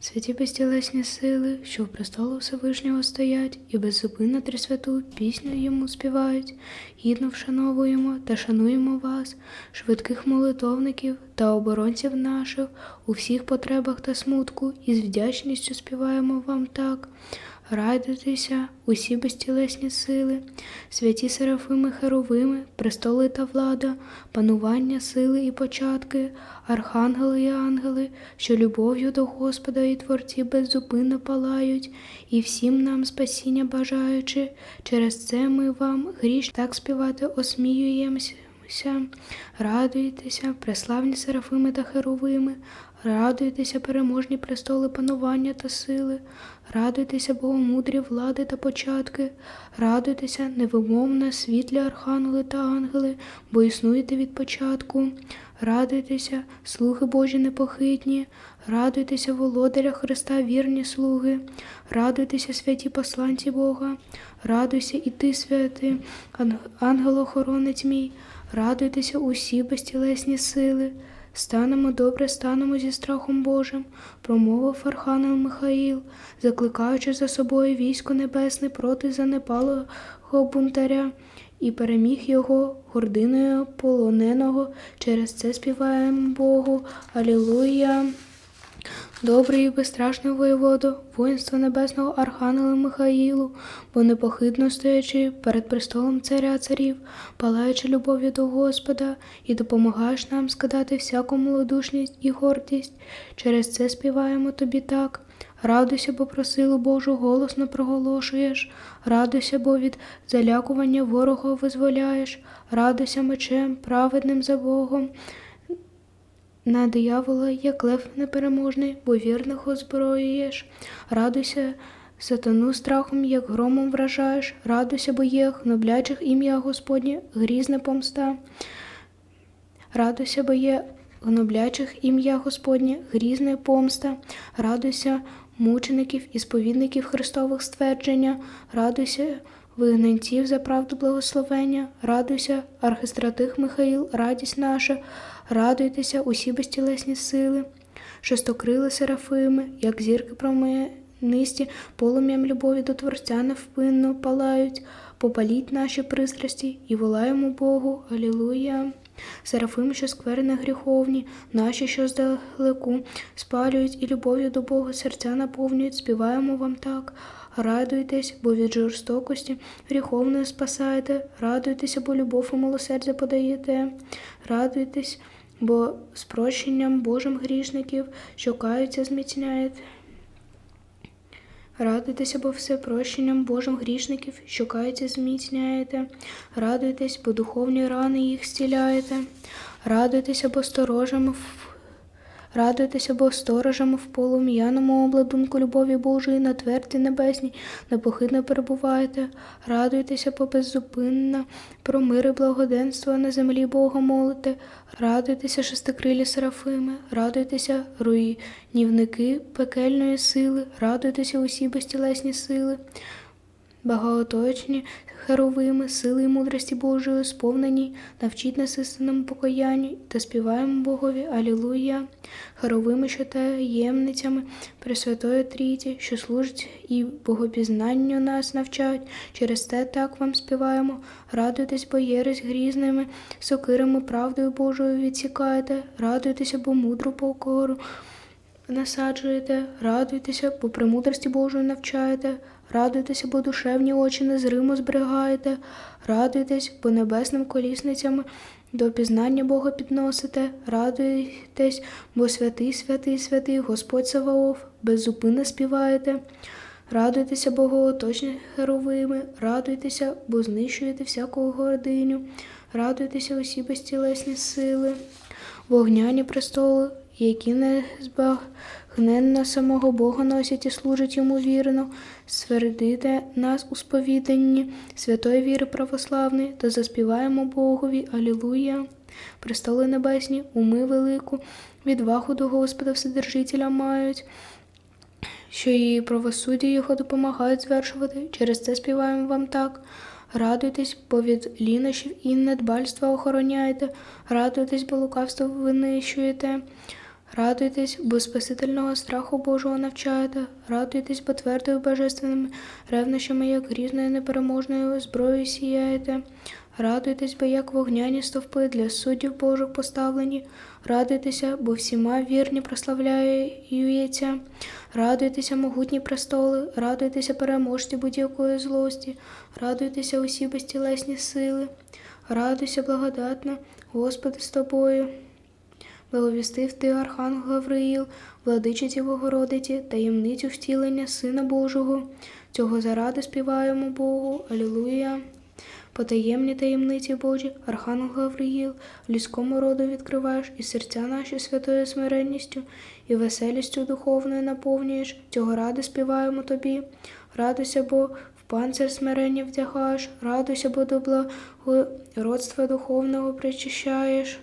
Святі безтілесні сили, що в престолу Всевишнього стоять, і беззупинно трисвяту пісню йому співають, гідно вшановуємо та шануємо вас, швидких молитовників та оборонців наших у всіх потребах та смутку, і з вдячністю співаємо вам так. Радуйтеся, усі безтілесні сили, святі серафими херовими, престоли та влада, панування, сили і початки, архангели і ангели, що любов'ю до Господа і Творці беззупинно палають, і всім нам спасіння бажаючи, через це ми вам гріш так співати осміюємося. Радуйтеся, преславні серафими та херовими, радуйтеся, переможні престоли панування та сили, радуйтеся, богомудрі влади та початки, радуйтеся, невимовно світлі архангели та ангели, бо існуєте від початку. Радуйтеся, слуги Божі непохитні, радуйтеся, володаря Христа, вірні слуги, радуйтеся, святі посланці Бога, радуйся і ти, святий, ангел-охоронець мій, радуйтеся усі безтілесні сили. Станемо добре, станемо зі страхом Божим, промовив Архангел Михаїл, закликаючи за собою військо небесне проти занепалого бунтаря, і переміг його гординою полоненого. Через це співаємо Богу. Алілуя! Добрий і безстрашний воєводо, воїнство небесного Архангела Михаїлу, бо непохитно стоячи перед престолом царя царів, палаючи любов'ю до Господа, і допомагаєш нам скидати всяку малодушність і гордість. Через це співаємо тобі так. Радуйся, бо про силу Божу голосно проголошуєш, радуйся, бо від залякування ворога визволяєш, радуйся мечем, праведним за Богом. На диявола, як лев непереможний, бо вірних озброюєш. Радуйся, сатану страхом, як громом вражаєш, радуйся, бо є гноблячих ім'я Господнє, грізне помста. Радуйся, бо є гноблячих ім'я Господнє, грізне помста. Радуйся, мучеників і сповідників Христових ствердження, радуйся, вигнанців за правду благословення, радуйся, архистратих Михаїл, радість наша, радуйтеся, усі безтілесні сили, шестокрили серафими, як зірки променисті, полум'ям любові до Творця невпинно палають, попаліть наші пристрасті і волаємо Богу, Алілуя. Серафими, що скверне гріховні, наші, що здалеку, спалюють і любов'ю до Бога серця наповнюють, співаємо вам так. Радуйтесь, бо від жорстокості гріховної спасаєте, радуйтеся, бо любов і милосердя подаєте, радуйтесь, бо з прощенням Божим грішників, що каються, зміцняєте. Радуйтеся, бо все прощенням Божим грішників, що каються, зміцняєте. Радуйтесь, бо духовні рани їх зціляєте. Радуйтеся, бо сторожами Радуйтеся, бо сторожами в полум'яному обладунку любові Божої на твердій небесній непохитно перебуваєте. Радуйтеся, бо беззупинно про мир і благоденство на землі Бога молите. Радуйтеся, шестикрилі серафими, радуйтеся, руйнівники пекельної сили, радуйтеся усі безтілесні сили. Багатоточні херовими, сили і мудрості Божої сповнені, навчіть нас істинному покаянню та співаємо Богові. Алілуя, херовими, що таємницями Пресвятої Трійці, що служить і богопізнанню нас навчають. Через те так вам співаємо. Радуйтесь, бо єресь грізними, сокирами, правдою Божою відсікаєте, радуйтеся, бо мудру покору насаджуєте, радуйтеся, бо премудрості Божої навчаєте, радуйтеся, бо душевні очі незримо зберігаєте, радуйтесь, бо небесним колісницями до пізнання Бога підносите, радуйтесь, бо святий, святий, святий, Господь Саваоф, беззупинно співаєте. Радуйтеся, Богооточні херовими, радуйтеся, бо знищуєте всяку гординю, радуйтеся усі безтілесні сили, вогняні престоли, які не збагненно самого Бога носять і служать йому вірно, свердите нас у сповіданні святої віри православної та заспіваємо Богові, Алілуя. Престоли небесні, уми велику, відвагу до Господа Вседержителя мають, що і правосуддя його допомагають звершувати. Через це співаємо вам так. Радуйтесь, бо від лінощів і недбальства охороняєте, радуйтесь, бо лукавство винищуєте. Радуйтесь, бо спасительного страху Божого навчаєте. Радуйтесь, бо твердою божественними ревнощами, як грізною непереможною зброєю сіяєте. Радуйтесь, бо як вогняні стовпи для суддів Божих поставлені. Радуйтеся, бо всіма вірні прославляюється. Радуйтеся, могутні престоли, радуйтеся, переможці будь-якої злості, радуйтеся усі безтілесні сили, радуйся благодатна, Господи з тобою. Благовістив ти, Архангел Гавриїл, владичиці Богородиці, таємницю втілення Сина Божого. Цього заради співаємо Богу. Алілуя. Потаємні таємниці Божі, Архангел Гавриїл, людському роду відкриваєш і серця наші святою смиренністю, і веселістю духовною наповнюєш. Цього ради співаємо тобі. Радуйся, бо в панцир смирення вдягаєш, радуйся, бо до благородства духовного причищаєш.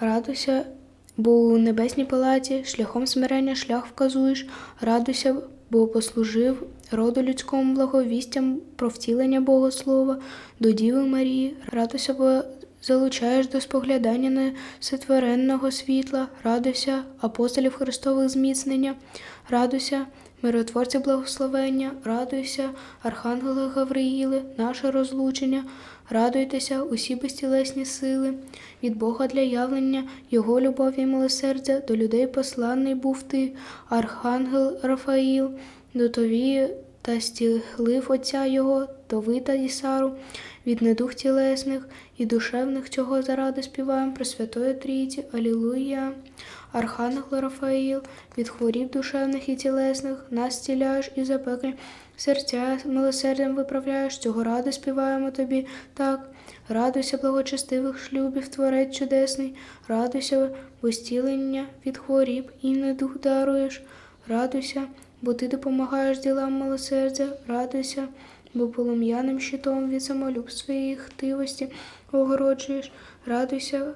Радуйся, бо у небесній палаті шляхом смирення шлях вказуєш, радуйся, бо послужив роду людському благовістям про втілення Бога Слова до Діви Марії, радуйся, бо залучаєш до споглядання несотворенного світла, радуйся, апостолів Христових зміцнення, радуйся, миротворці благословення, радуйся, Архангели Гавриїли, наше розлучення, радуйтеся, усі безтілесні сили, від Бога для явлення, Його любові і милосердя до людей посланий був ти, Архангел Рафаїл, до тобі та стіглив Отця Його, до Вита і Сару, від недух тілесних і душевних, чого заради співаємо про Святої Трійці, Алілуя. Архангел Рафаїл, від хворіб душевних і тілесних, нас стіляєш і запеклі серця милосердям виправляєш, цього ради співаємо тобі. Так. Радуйся, благочестивих шлюбів, творець чудесний, радуйся, бо зцілення від хворіб і недух даруєш, радуйся, бо ти допомагаєш ділам милосердя, радуйся, бо полум'яним щитом від самолюбства і хтивості огороджуєш, радуйся,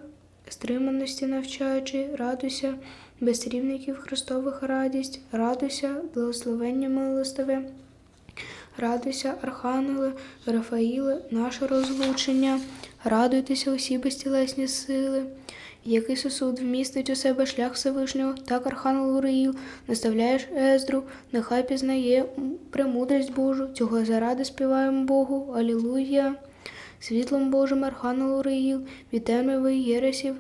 стриманості навчаючи, радуйся, безрівників Христових радість, радуйся, благословення милостиве. Радуйся, Архангеле, Рафаїле, наше розлучення, радуйтеся усі безтілесні сили. Який сосуд вмістить у себе шлях Всевишнього, так Архангел Ураїл, наставляєш Ездру, нехай пізнає премудрість Божу, цього заради співаємо Богу, Алілуя. Світлом Божим Архангел Ураїл, від темряви єресів,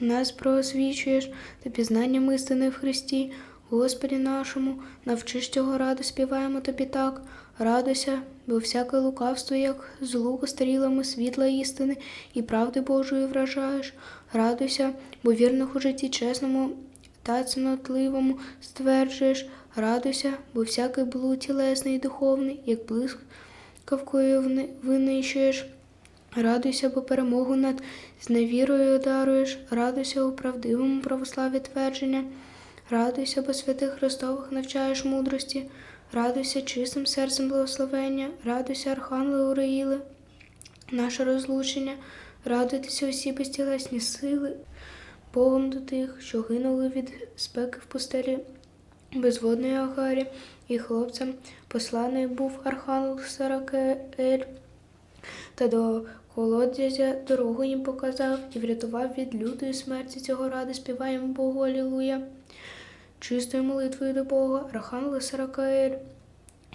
нас проосвічуєш та пізнанням істини в Христі. Господі нашому, навчиш цього ради, співаємо тобі так, радуйся, бо всяке лукавство, як з луку стрілами світла істини і правди Божої вражаєш. Радуйся, бо вірних у житті чесному та цнотливому стверджуєш. Радуйся, бо всякий блуд тілесний і духовний, як блискавкою винищуєш. Радуйся, бо перемогу над зневірою даруєш, радуйся у правдивому православі твердження. Радуйся, бо святих Христових навчаєш мудрості, радуйся чистим серцем благословення, радуйся, Архангели Ураїли, наше розлучення, радуйтеся усі безтілесні сили, Богом до тих, що гинули від спеки в пустелі безводної Агарі, і хлопцям посланий був Архангел Саракель, та до колодязя дорогу їм показав і врятував від лютої смерті. Цього ради, співаємо Богу Алілуя. Чистою молитвою до Бога, Рахангел Саракаель,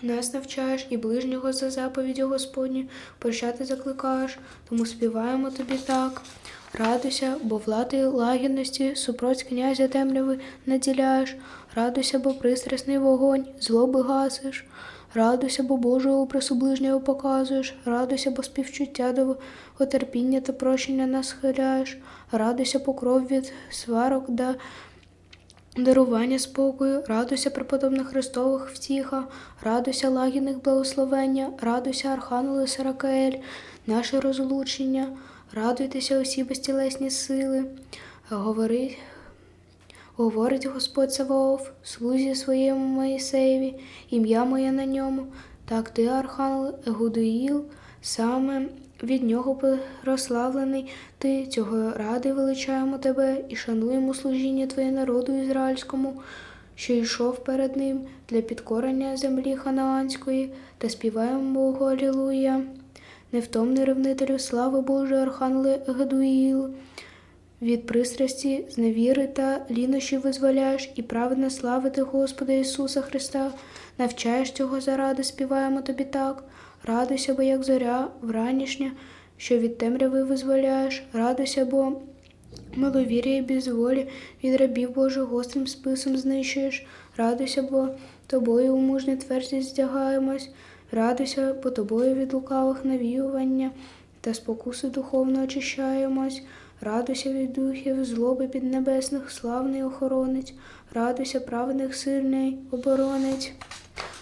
нас навчаєш і ближнього за заповіддю Господні прощати закликаєш, тому співаємо тобі так. Радуйся, бо влади лагідності, супроць князя темряви наділяєш, радуйся, бо пристрасний вогонь, злоби гасиш, радуйся, бо Божого образу ближнього показуєш, радуйся, бо співчуття до отерпіння та прощення нас схиляєш, радуйся, покров від сварок да дарування спокою, радуйся преподобних Христових втіха, радуйся лагідних благословення, радуйся, Архангели Саракаель, наше розлучення, радуйтеся усі безтілесні сили, говорить, говорить Господь Саваоф, слузі своєму Моїсеєві, ім'я моє на ньому, так ти, Архангел Егудуїл, саме від нього прославлений ти, цього ради величаємо тебе і шануємо служіння Твоє народу ізраїльському, що йшов перед ним для підкорення землі ханаанської, та співаємо Богу Алілуя. Невтомний ревнителю слави Божої Архангеле Гедуїл, від пристрасті, зневіри та лінощі визволяєш і праведно славити Господа Ісуса Христа, навчаєш цього заради, співаємо тобі так. Радуйся, бо як зоря вранішня, що від темряви визволяєш, радуйся, бо Маловір'я і безволі від рабів Божих гострим списом знищуєш. Радуйся, бо тобою у мужній твердість здягаємось. Радуйся, бо тобою від лукавих навіювання та спокуси духовно очищаємось. Радуйся від духів, злоби піднебесних, славний охоронець. Радуйся, праведних сильний оборонець.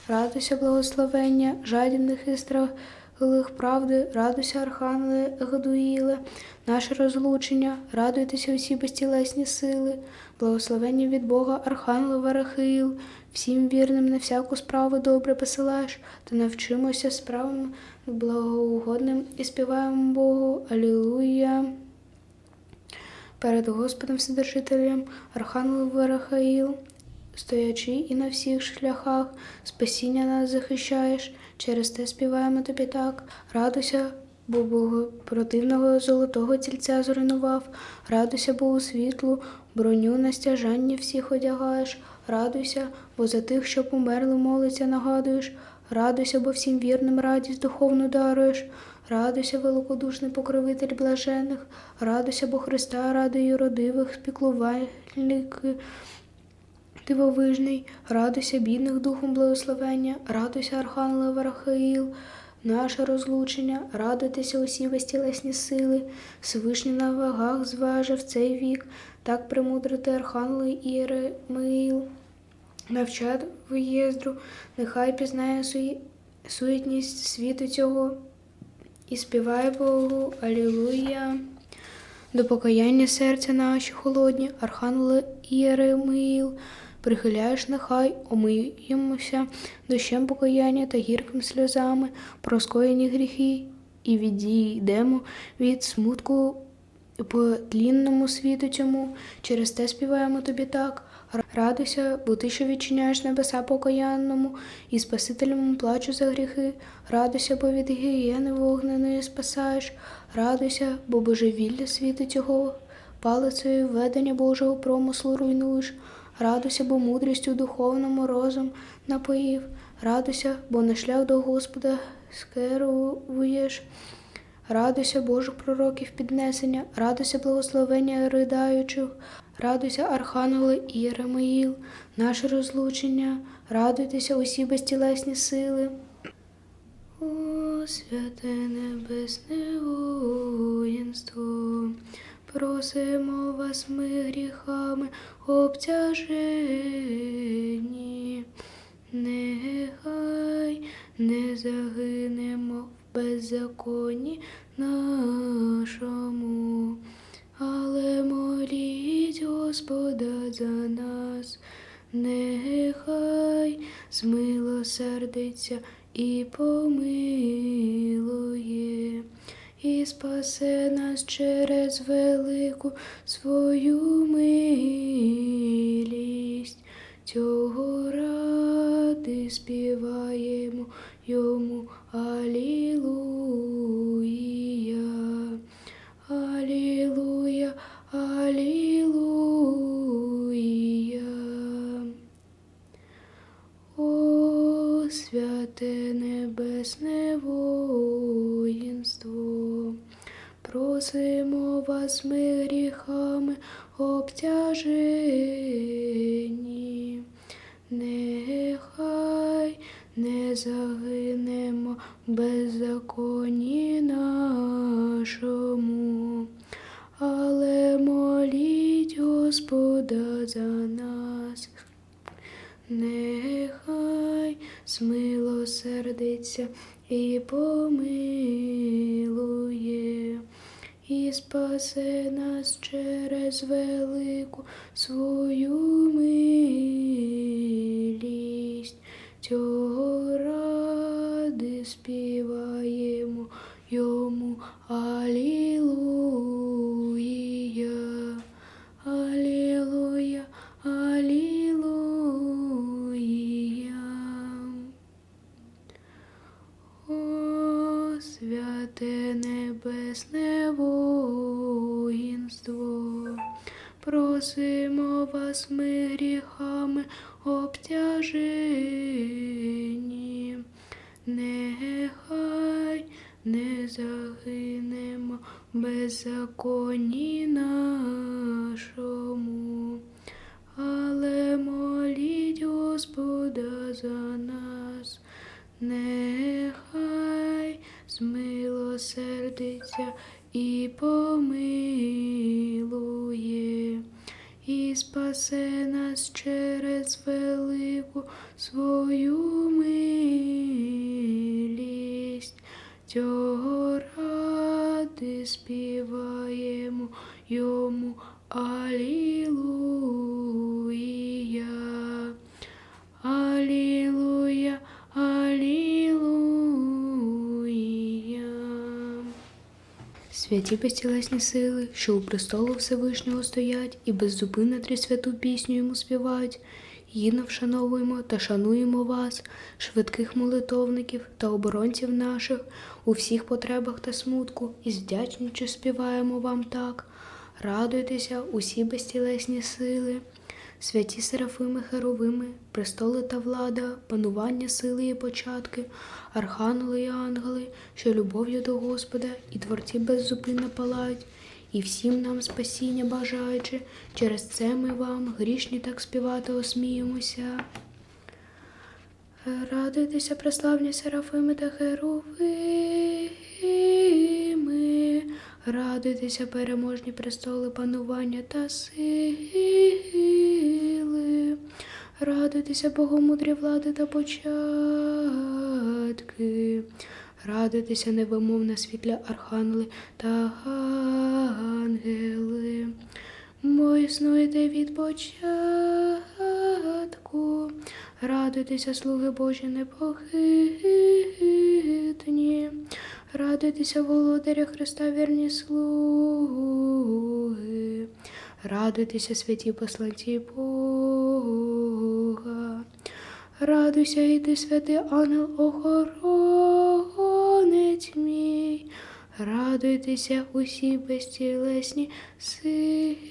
Радуйся, благословення, жадібних і страхливих правди, радуйся, архангели, Егдуїле, наше розлучення, радуйтеся усі безтілесні сили, благословення від Бога, Архангел Варахил, всім вірним на всяку справу добре посилаєш, та навчимося справам благоугодним і співаємо Богу. Алілуя. Перед Господом Вседержителем, Архангел Варахаїл, стоячи і на всіх шляхах, спасіння нас захищаєш, через те співаємо тобі так. Радуйся, бо Бога противного золотого тільця зруйнував, радуйся, бо у світлу, броню на стяжання всіх одягаєш, радуйся, бо за тих, що померли, молиться, нагадуєш, радуйся, бо всім вірним радість духовну даруєш. Радуйся, великодушний покровитель блажених, радуйся, бо Христа радує родивих, спіклувальник дивовижний, радуйся, бідних духом благословення, радуйся, Архангеле Варахаїл, наше розлучення, радуйтеся усі безтілесні сили, Всевишній на вагах зважив цей вік, так премудрити Архангели Іеремиїл. Навчат виїздру, нехай пізнає суї- суетність світу цього і співає Богу. Алілуя. До покаяння серця наші холодні, Архангеле Іеремиїл, прихиляєш нехай, омиємося дощем покаяння та гірким сльозами, про скоєні гріхи, і відійдемо від смутку по тлінному світу цьому, через те співаємо тобі так. Радуйся, бо ти, що відчиняєш небеса покаянному, і Спасителем плачу за гріхи. Радуйся, бо від гієни вогненої спасаєш. Радуйся, бо божевілля світу цього, палицею ведення Божого промислу руйнуєш. Радуйся, бо мудрістю духовному розум напоїв. Радуйся, бо на шлях до Господа скеруєш. Радуйся Божих пророків піднесення, радуйся благословення ридаючих, радуйся Архангеле Іеремиїл, наше розлучення, радуйтеся усі безтілесні сили. О, святе небесне воїнство, просимо вас ми гріхами обтяжені, нехай не загинемо в беззаконні нашому, але моліть Господа за нас, нехай змилосердиться і помилує, і спасе нас через велику свою милість. Цього ради співаємо йому Алілуя, Алілуя, Алілуя. О, святе небесне просимо вас ми гріхами обтяжені, нехай не загинемо в беззаконні нашому, але моліть Господа за нас. Нехай змилосердиться і помилує, і спасе нас через велику свою милість. Цього ради співаємо йому Алілуя, святе небесне воїнство, просимо вас ми гріхами обтяжені, нехай не загинемо беззаконні нашому, але моліть Господа за нас, нехай змилосердиться і помилує, і спасе нас через велику свою милість. Цього ради співаємо йому Алілуя. Святі безтілесні сили, що у престолу Всевишнього стоять і беззупинно трісвяту пісню йому співають. Гідно вшановуємо та шануємо вас, швидких молитовників та оборонців наших у всіх потребах та смутку, і з вдячністю співаємо вам так. Радуйтеся, усі безтілесні сили, святі серафими херовими, престоли та влада, панування сили і початки, архангели і ангели, що любов'ю до Господа і творці беззупинно палають, і всім нам спасіння бажаючи, через це ми вам, грішні, так співати осміємося. Радуйтеся, прославні серафими та херовими, радуйтеся, переможні престоли панування та сили, радуйтеся, богомудрі влади та початки, радуйтеся, невимовна світля архангели та ангели. Бо існуєте від початку, радуйтеся, слуги Божі непохитні, радуйтеся, володаря Христа, вірні слуги, радуйтеся, святі посланці Бога, радуйся, і ти, святий ангел охоронець мій. Радуйтеся усі безтілесні сили.